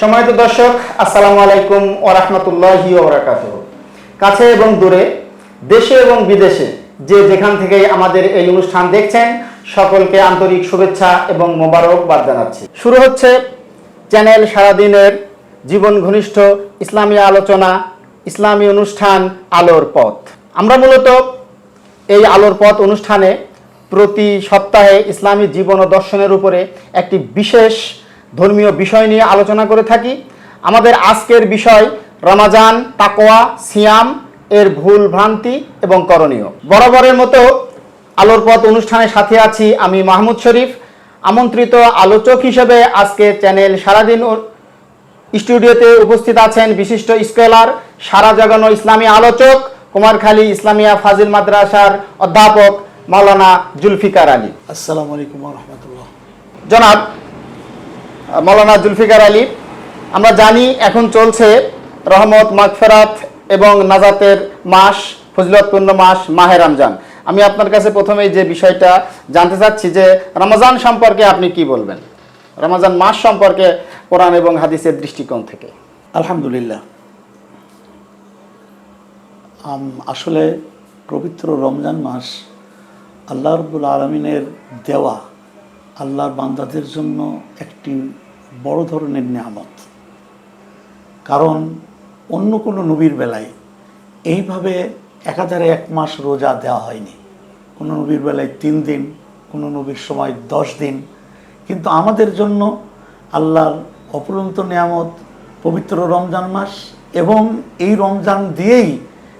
সময়ত দর্শক, আসসালামু আলাইকুম ও রহমতুল্লাহি কাছে এবং দূরে, দেশে এবং বিদেশে যে যেখান থেকে আমাদের এই অনুষ্ঠান দেখছেন, সকলকে আন্তরিক শুভেচ্ছা এবং মোবারকবাদ জানাচ্ছি। শুরু হচ্ছে চ্যানেল সারাদিনের জীবন ঘনিষ্ঠ ইসলামী আলোচনা, ইসলামী অনুষ্ঠান আলোর পথ। আমরা মূলত এই আলোর পথ অনুষ্ঠানে প্রতি সপ্তাহে ইসলামী জীবন ও দর্শনের উপরে একটি বিশেষ ধর্মীয় বিষয় নিয়ে আলোচনা করে থাকি। আমাদের আজকের বিষয় রমাজান তাকোয়া সিয়াম এর ভুল ভ্রান্তি এবং করণীয়। বরাবরের মতো আলোর পথ অনুষ্ঠানের সাথে আছি আমি মাহমুদ শরীফ। আমন্ত্রিত আলোচক হিসেবে আজকে চ্যানেল সারাদিন স্টুডিওতে উপস্থিত আছেন বিশিষ্ট স্কলার সারা জাগানো ইসলামী আলোচক কুমারখালী ইসলামিয়া ফাজিল মাদ্রাসার অধ্যাপক মাওলানা জুলফিকার আলী। আসসালামু আলাইকুম রহমতুল্লাহ। জনাব মাওলানা জুলফিকার আলী, আমরা জানি এখন চলছে রহমত, মাগফেরাত এবং নাজাতের মাস, ফজিলতপূর্ণ মাস, মাহে রমজান। আমি আপনার কাছে প্রথমেই যে বিষয়টা জানতে চাচ্ছি যে রমজান সম্পর্কে আপনি কি বলবেন? রমজান মাস সম্পর্কে কোরআন এবং হাদিসের দৃষ্টিকোণ থেকে। আলহামদুলিল্লাহ। আসলে পবিত্র রমজান মাস আল্লাহ রব্বুল আলমিনের দেওয়া আল্লাহর বান্দাদের জন্য একটি বড় ধরনের নিয়ামত। কারণ অন্য কোনো নবীর বেলায় এইভাবে একাধারে এক মাস রোজা দেওয়া হয়নি। কোনো নবীর বেলায় তিন দিন, কোনো নবীর সময় দশ দিন। কিন্তু আমাদের জন্য আল্লাহর অপরন্ত নিয়ামত, পবিত্র রমজান মাস এবং এই রমজান দিয়েই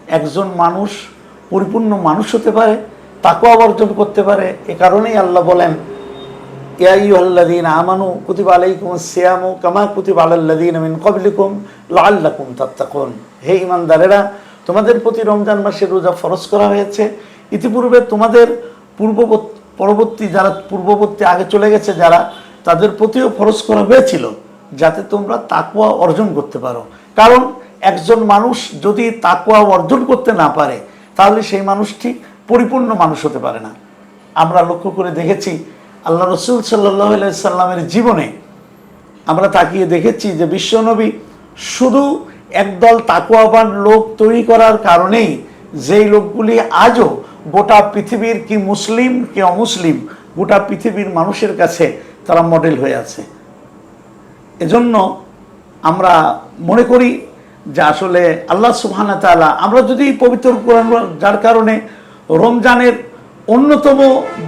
একজন মানুষ পরিপূর্ণ মানুষ হতে পারে, তাকেও অর্জন করতে পারে। এ কারণেই আল্লাহ বলেন ইয়াইয়ুহাল্লাযীনা আমানু কুতিবা আলাইকুমুস সিয়ামু কামা কুতিবা আলাল্লাযীনা মিন ক্বাবলিকুম লাআল্লাকুম তাত্তাকুন হে ঈমানদারেরা তোমাদের প্রতি রমজান মাসের রোজা ফরজ করা হয়েছে। ইতিপূর্বে তোমাদের পূর্ববর্তী পরবর্তী যারা পূর্ববর্তী আগে চলে গেছে, যারা তাদের প্রতিও ফরজ করা হয়েছিল, যাতে তোমরা তাকুয়া অর্জন করতে পারো। কারণ একজন মানুষ যদি তাকুয়া অর্জন করতে না পারে, তাহলে সেই মানুষটি পরিপূর্ণ মানুষ হতে পারে না। আমরা লক্ষ্য করে দেখেছি আল্লাহ রসুল সাল্লাহ সাল্লামের জীবনে আমরা তাকিয়ে দেখেছি যে বিশ্বনবী শুধু একদল তাকুয়াবান লোক তৈরি করার কারণেই যেই লোকগুলি আজও গোটা পৃথিবীর কি মুসলিম, কি অমুসলিম, গোটা পৃথিবীর মানুষের কাছে তারা মডেল হয়ে আছে। এজন্য আমরা মনে করি যে আসলে আল্লাহ সুবহানা তাআলা, আমরা যদি পবিত্র কোরআন, যার কারণে রমজানের অন্যতম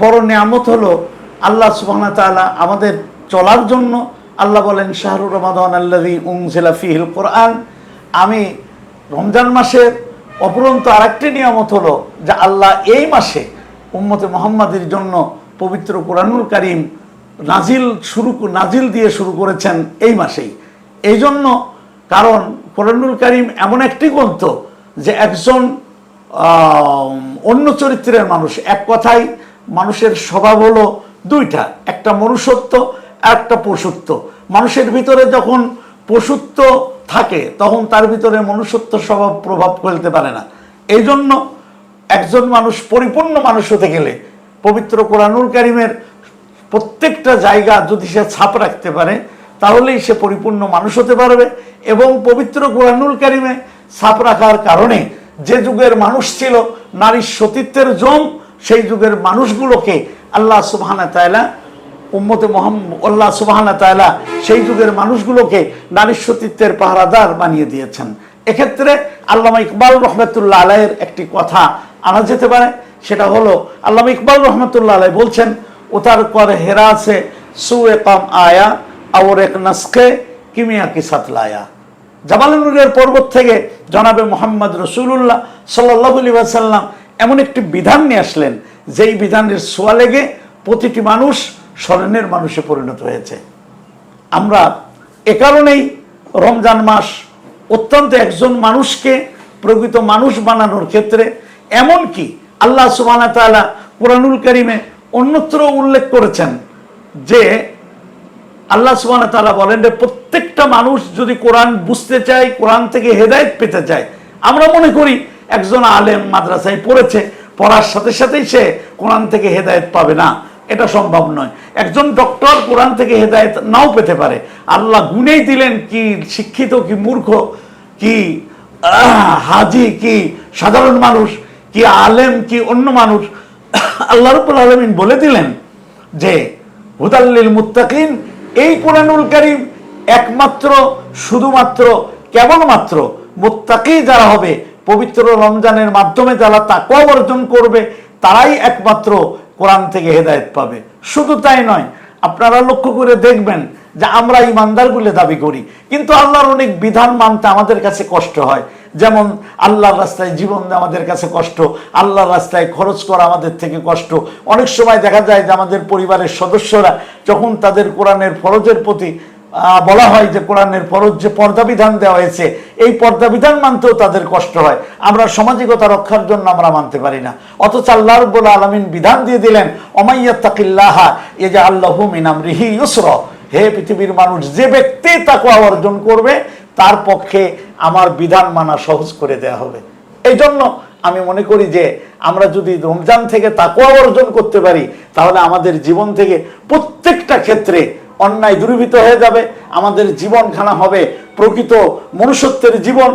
বড় নিয়ামত হলো আল্লাহ সুবহানা তাআলা আমাদের চলার জন্য আল্লাহ বলেন শাহরুর রমাদান আল্লাহি উংজিলা ফিহিল কোরআন। আমি রমজান মাসের অপরন্ত আরেকটি নিয়ামত হলো যে আল্লাহ এই মাসে উম্মতে মোহাম্মদের জন্য পবিত্র কোরআনুল কারিম নাজিল শুরু নাজিল দিয়ে শুরু করেছেন এই মাসেই। এই জন্য কারণ কোরআনুল কারিম এমন একটি গ্রন্থ যে একজন অন্য চরিত্রের মানুষ। এক কথায় মানুষের স্বভাব হলো দুইটা, একটা মনুষ্যত্ব, একটা পশুত্ব। মানুষের ভিতরে যখন পশুত্ব থাকে, তখন তার ভিতরে মনুষ্যত্ব স্বভাব প্রভাব ফেলতে পারে না। এই জন্য একজন মানুষ পরিপূর্ণ মানুষ হতে গেলে পবিত্র কোরআনুল কারিমের প্রত্যেকটা জায়গা যদি সে ছাপ রাখতে পারে, তাহলেই সে পরিপূর্ণ মানুষ হতে পারবে এবং পবিত্র কোরআনুল কারিমে ছাপ রাখার কারণে যে যুগের মানুষ ছিল, নারীর সতীত্বের জম সেই যুগের মানুষগুলোকে আল্লাহ সুবহানা তাআলা, উম্মতে মোহাম্মদ, আল্লাহ সুবহানা তাআলা সেই যুগের মানুষগুলোকে নারীর সতীত্বের পাহারাদার বানিয়ে দিয়েছেন। এক্ষেত্রে আল্লামা ইকবাল রহমতুল্লাহ আলাইয়ের একটি কথা আনা যেতে পারে, সেটা হলো আল্লামা ইকবাল রহমতুল্লাহ আলাই বলছেন, উতার কর হেরা আছে সু একাম আয়া আর এক নাসকে কিমিয়া কি সাতলায়া। জামালুরের পর্বত থেকে জনাবে মোহাম্মদ রসুল্লাহ সাল্লাহ আলী সাল্লাম এমন একটি বিধান নিয়ে আসলেন, যেই বিধানের সোয়া লেগে প্রতিটি মানুষ স্মরণের মানুষে পরিণত হয়েছে। আমরা এ কারণেই রমজান মাস অত্যন্ত একজন মানুষকে, প্রকৃত মানুষ বানানোর ক্ষেত্রে, এমনকি আল্লাহ সুবহানাহু ওয়া তাআলা কোরআনুল কারিমে অন্যত্র উল্লেখ করেছেন যে, আল্লাহ সুবহানাহু ওয়া তাআলা বলেন যে, প্রত্যেকটা মানুষ যদি কোরআন বুঝতে চায়, কোরআন থেকে হেদায়েত পেতে চায়, আমরা মনে করি একজন আলেম মাদ্রাসায় পড়েছে, পড়ার সাথে সাথেই সে কোরআন থেকে হেদায়েত পাবে না। এটা সম্ভব নয়। একজন ডক্টর কোরআন থেকে হেদায়েত নাও পেতে পারে। আল্লাহ গুনেই দিলেন কি শিক্ষিত, কি মূর্খ, কি হাজি, কি সাধারণ মানুষ, কি আলেম, কি অন্য মানুষ। আল্লাহ রব্বুল আলমিন বলে দিলেন যে হুদাল্লিল মুত্তাকিন, এই কোরআনুল করিম একমাত্র, শুধুমাত্র, কেবলমাত্র মুত্তাকি যারা হবে পবিত্র রমজানের মাধ্যমে যারা তাকওয়া অর্জন করবে, তারাই একমাত্র কোরআন থেকে হেদায়েত পাবে। শুধু তাই নয়, আপনারা লক্ষ্য করে দেখবেন যে আমরা ইমানদার বলে দাবি করি। কিন্তু আল্লাহর অনেক বিধান মানতে আমাদের কাছে কষ্ট হয়। যেমন, আল্লাহর রাস্তায় জীবন আমাদের কাছে কষ্ট, আল্লাহর রাস্তায় খরচ করা আমাদের থেকে কষ্ট। অনেক সময় দেখা যায় যে আমাদের পরিবারের সদস্যরা যখন তাদের কোরআনের ফরজের প্রতি বলা হয় যে কোরআনের ফরজ যে পর্দা বিধান দেওয়া হয়েছে, এই পর্দা বিধান মানতেও তাদের কষ্ট হয়। আমরা সামাজিকতা রক্ষার জন্য আমরা মানতে পারি না। অথচ আল্লাহ রব্বুল আলমিন বিধান দিয়ে দিলেন অমাইয়াত্তাকিল্লাহা এ যে আল্লাহ মিনাম রিহি ইউসর। হে পৃথিবীর মানুষ, যে ব্যক্তি তাকুয়া অর্জন করবে, তার পক্ষে আমার বিধান মানা সহজ করে দেয়া হবে। এই জন্য আমি মনে করি যে, আমরা যদি রমজান থেকে তাকুয়া অর্জন করতে পারি, তাহলে আমাদের জীবন থেকে প্রত্যেকটা ক্ষেত্রে অন্যায় দূরীভূত হয়ে যাবে, আমাদের জীবনখানা হবে, প্রকৃত মনুষ্যত্বের জীবন।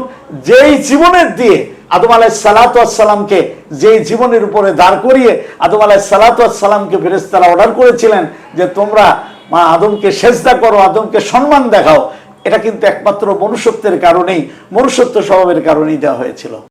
যেই জীবনের দিয়ে আদম আলাহ সালাতামকে যেই জীবনের উপরে দাঁড় করিয়ে আদম আলাহ সালাতামকে ফেরেস্তারা অর্ডার করেছিলেন যে, তোমরা মা আদমকে সেজদা করো, আদমকে সম্মান দেখাও। এটা কিন্তু একমাত্র মনুষ্যত্বের কারণেই, মনুষ্যত্ব স্বভাবের কারণেই দেওয়া হয়েছিল।